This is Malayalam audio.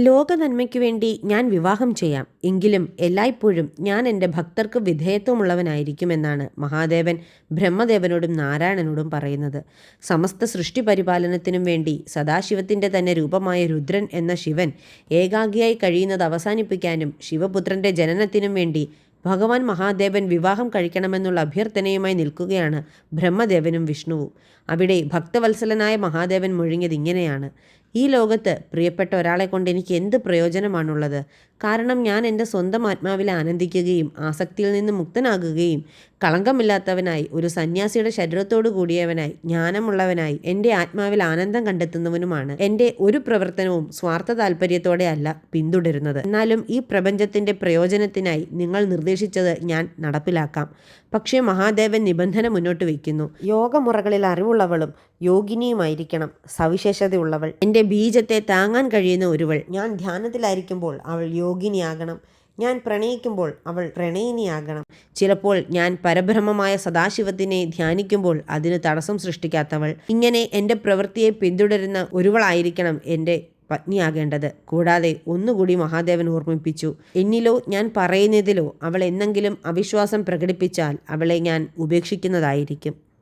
ലോക നന്മയ്ക്കു വേണ്ടി ഞാൻ വിവാഹം ചെയ്യാം. എങ്കിലും എല്ലായ്പ്പോഴും ഞാൻ എന്റെ ഭക്തർക്ക് വിധേയത്വമുള്ളവനായിരിക്കുമെന്നാണ് മഹാദേവൻ ബ്രഹ്മദേവനോടും നാരായണനോടും പറയുന്നത്. സമസ്ത സൃഷ്ടി പരിപാലനത്തിനും വേണ്ടി സദാശിവത്തിന്റെ തന്നെ രൂപമായ രുദ്രൻ എന്ന ശിവൻ ഏകാഗിയായി കഴിയുന്നത് അവസാനിപ്പിക്കാനും ശിവപുത്രന്റെ ജനനത്തിനും വേണ്ടി ഭഗവാൻ മഹാദേവൻ വിവാഹം കഴിക്കണമെന്നുള്ള അഭ്യർത്ഥനയുമായി നിൽക്കുകയാണ് ബ്രഹ്മദേവനും വിഷ്ണുവും. അവിടെ ഭക്തവത്സലനായ മഹാദേവൻ മുഴുങ്ങിയത് ഇങ്ങനെയാണ്. ഈ ലോകത്ത് പ്രിയപ്പെട്ട ഒരാളെ കൊണ്ട് എനിക്ക് എന്ത് പ്രയോജനമാണുള്ളത്? കാരണം ഞാൻ എന്റെ സ്വന്തം ആത്മാവിൽ ആനന്ദിക്കുകയും ആസക്തിയിൽ നിന്ന് മുക്തനാകുകയും കളങ്കമില്ലാത്തവനായി ഒരു സന്യാസിയുടെ ശരീരത്തോടു കൂടിയവനായി ജ്ഞാനമുള്ളവനായി എന്റെ ആത്മാവിൽ ആനന്ദം കണ്ടെത്തുന്നവനുമാണ്. എന്റെ ഒരു പ്രവർത്തനവും സ്വാർത്ഥ താല്പര്യത്തോടെ അല്ല പിന്തുടരുന്നത്. എന്നാലും ഈ പ്രപഞ്ചത്തിന്റെ പ്രയോജനത്തിനായി നിങ്ങൾ നിർദ്ദേശിച്ചത് ഞാൻ നടപ്പിലാക്കാം. പക്ഷേ മഹാദേവൻ നിബന്ധന മുന്നോട്ട് വയ്ക്കുന്നു. യോഗമുറകളിൽ അറിവുള്ളവളും യോഗിനിയുമായിരിക്കണം സവിശേഷതയുള്ളവൾ. എന്റെ ബീജത്തെ താങ്ങാൻ കഴിയുന്ന ഒരുവൾ. ഞാൻ ധ്യാനത്തിലായിരിക്കുമ്പോൾ അവൾ യോഗിനിയാകണം. ഞാൻ പ്രണയിക്കുമ്പോൾ അവൾ പ്രണയിനിയാകണം. ചിലപ്പോൾ ഞാൻ പരബ്രഹ്മമായ സദാശിവത്തിനെ ധ്യാനിക്കുമ്പോൾ അതിന് തടസ്സം സൃഷ്ടിക്കാത്തവൾ. ഇങ്ങനെ എന്റെ പ്രവൃത്തിയെ പിന്തുടരുന്ന ഒരുവളായിരിക്കണം എന്റെ പത്നിയാകേണ്ടത്. കൂടാതെ ഒന്നുകൂടി മഹാദേവൻ ഓർമ്മിപ്പിച്ചു. എന്നിലോ ഞാൻ പറയുന്നതിലോ അവൾ എന്നെങ്കിലും അവിശ്വാസം പ്രകടിപ്പിച്ചാൽ അവളെ ഞാൻ ഉപേക്ഷിക്കുന്നതായിരിക്കും.